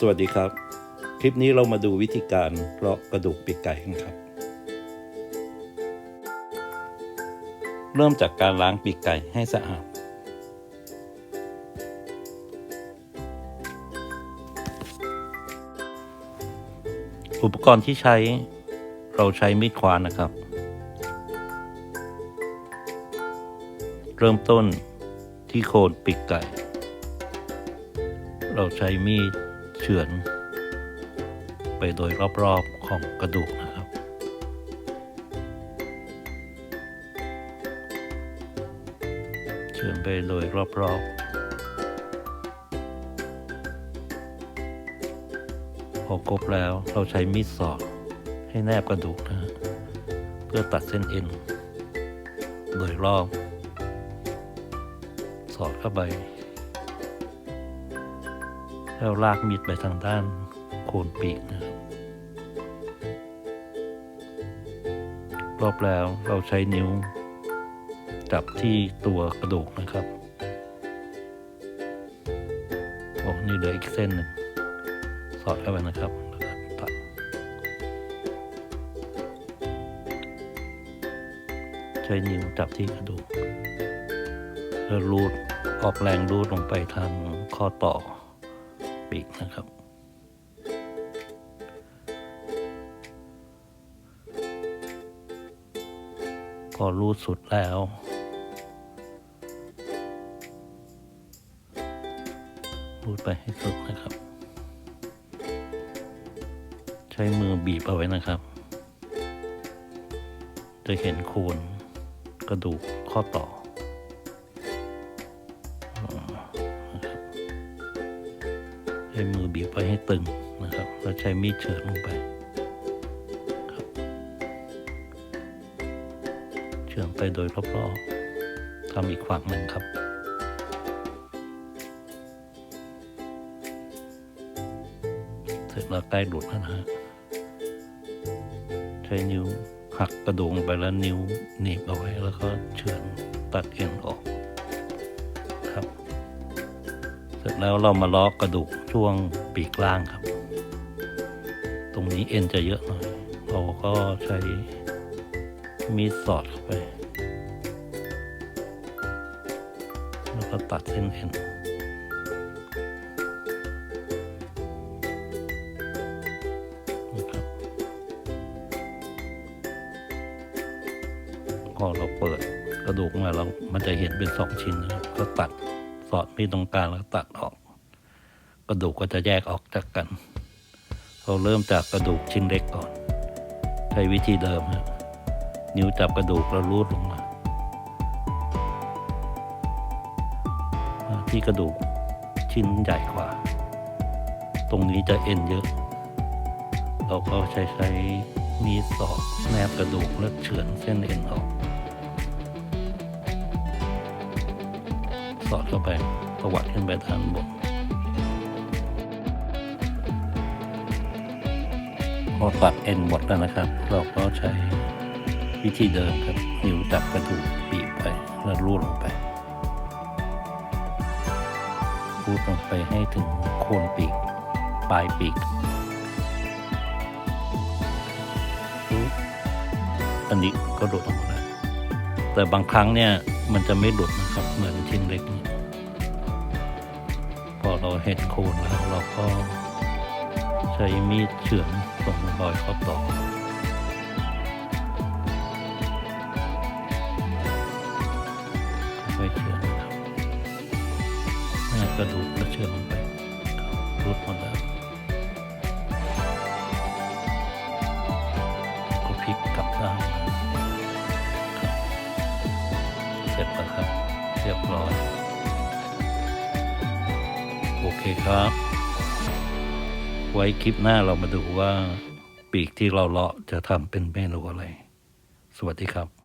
สวัสดีครับ คลิปนี้เรามาดูวิธีการเลาะกระดูกปีกไก่กันครับ เริ่มจากการล้างปีกไก่ให้สะอาด อุปกรณ์ที่ใช้เราใช้มีดควานนะครับ เริ่มต้นที่โคนปีกไก่ เราใช้มีด เฉือนไปโดยรอบๆของกระดูกนะครับ เฉือนไปโดยรอบๆพอครบแล้วเราใช้มีดสอดให้แนบกระดูกนะฮะเพื่อตัดเส้นเอ็นโดยรอบ สอดเข้าไป แล้วลากมีดไปทางด้านโคนปีกนะครับรอบแล้วเราใช้นิ้ว จับที่ตัวกระดูกนะครับโอ้นี่เหลืออีกเส้นหนึ่งสอดเข้าไปนะครับตัดใช้นิ้วจับที่กระดูกแล้วรูดออกแรงรูดลงไปทางข้อต่อ ปีกนะครับพอรูดสุดแล้ว รูดไปให้สุดนะครับ ใช้มือบีบเอาไว้นะครับ จะเห็นโคนกระดูกข้อต่อ ช้มือบีบไว้ให้ตึงนะครับแล้วใช้มีดเฉือนลงไปครับเฉือนไปโดยรอบๆทำอีกฝั่งหนึ่งครับเสร็จแล้วใกล้หลุดแล้วนะฮะใช้นิ้วหักกระดูกไปแล้วนิ้วหนีบเอาไว้แล้วก็เฉือนตัดเอ็นออก ร็จแล้วเรามาล้อกกระดูกช่วงปีกล่างครับ ตรงนี้เอ็นจะเยอะหน่อย เราก็ใช้มีดสอดเข้าไป แล้วก็ตัดเส้นเอ็นนะครับพอเราเปิดกระดูกมาเรามันจะเห็นเป็นสองชิ้นนะครับก็ตัด สอดมีดตรงกลางแล้วตัดออก กระดูกก็จะแยกออกจากกัน เราเริ่มจากกระดูกชิ้นเล็กก่อน ใช้วิธีเดิมฮะนิ้วจับกระดูกแล้วรูดลงมามาที่กระดูกชิ้นใหญ่กว่า ตรงนี้จะเอ็นเยอะ เราก็ใช้ใช้มีดสอดแนบกระดูกแล้วเฉือนเส้นเอ็นออก สอดเข้าไปประวัติขึ้นไปด้านบนพอตัดเอ็นหมดแล้วนะครับ เราก็ใช้วิธีเดิมครับนิ้วจับกระดูกบีบไปแล้วรูดลงไปรูดลงไปให้ถึงโคนปีก ปลายปีกอันนี้ก็หลุดออกมาแต่บางครั้งเนี่ย มันจะไม่หลุดนะครับ เหมือนชิ้นเล็ก พอเราเห็นโคนแล้วเราก็ ใช้มีดเฉือนตรงรอยข้อต่อค่อยเฉือนนะครับหน้ากระดูกก็เฉือนลงไปรุดหมดแล้ว เรียบร้อย โอเคครับ ไว้คลิปหน้าเรามาดูว่า ปีกที่เราเลาะจะทำเป็นเมนูอะไร สวัสดีครับ